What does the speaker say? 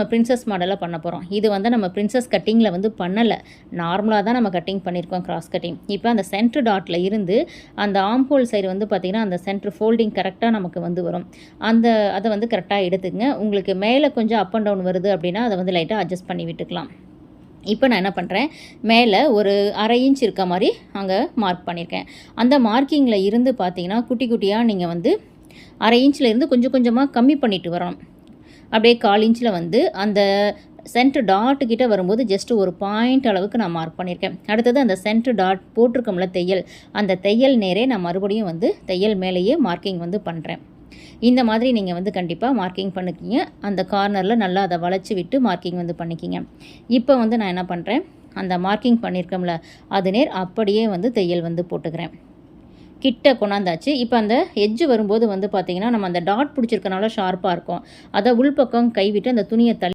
நம்ம பிரின்சஸ் மாடலாக பண்ண போகிறோம் இது வந்து நம்ம பிரின்சஸ் கட்டிங்கில் வந்து பண்ணலை. நார்மலாக தான் நம்ம கட்டிங் பண்ணியிருக்கோம் கிராஸ் கட்டிங் இப்போ அந்த சென்ட்ரு டாட்டில் இருந்து அந்த ஆம் ஹோல் சைடு வந்து பார்த்திங்கன்னா அந்த சென்ட்ரு ஃபோல்டிங் கரெக்டாக நமக்கு வந்து வரும். அந்த அதை வந்து கரெக்டாக எடுத்துக்கங்க. உங்களுக்கு மேலே கொஞ்சம் அப் அண்ட் டவுன் வருது அப்படின்னா அதை வந்து லைட்டாக அட்ஜஸ்ட் பண்ணி விட்டுக்கலாம். இப்போ நான் என்ன பண்ணுறேன் மேலே ஒரு அரை இன்ச் இருக்க மாதிரி அங்கே மார்க் பண்ணியிருக்கேன் அந்த மார்க்கிங்கில் இருந்து பார்த்தீங்கன்னா குட்டி குட்டியாக நீங்கள் வந்து அரை இன்ச்சில் இருந்து கொஞ்சம் கொஞ்சமாக கம்மி பண்ணிட்டு வரணும். அப்படியே கால் இன்ச்சில் வந்து அந்த சென்ட்ரு டாட்டு கிட்டே வரும்போது ஜஸ்ட் ஒரு பாயிண்ட் அளவுக்கு நான் மார்க் பண்ணியிருக்கேன். அடுத்தது அந்த சென்ட்ரு டாட் போட்டிருக்கோம்ல தையல் அந்த தையல் நேரே நான் மறுபடியும் வந்து தையல் மேலேயே மார்க்கிங் வந்து பண்ணுறேன் இந்த மாதிரி நீங்கள் வந்து கண்டிப்பாக மார்க்கிங் பண்ணிக்கிங்க. அந்த கார்னரில் நல்லா அதை வளைச்சி விட்டு மார்க்கிங் வந்து பண்ணிக்கிங்க. இப்போ வந்து நான் என்ன பண்ணுறேன் அந்த மார்க்கிங் பண்ணியிருக்கோம்ல அது நேர் அப்படியே வந்து தையல் வந்து போட்டுக்கிறேன். கிட்ட கொண்டாந்தாச்சு. இப்போ அந்த எஜ்ஜு வரும்போது வந்து பார்த்திங்கன்னா நம்ம அந்த டாட் பிடிச்சிருக்கனால ஷார்ப்பாக இருக்கும். அதை உள்பக்கம் கைவிட்டு அந்த துணியை தள்ளி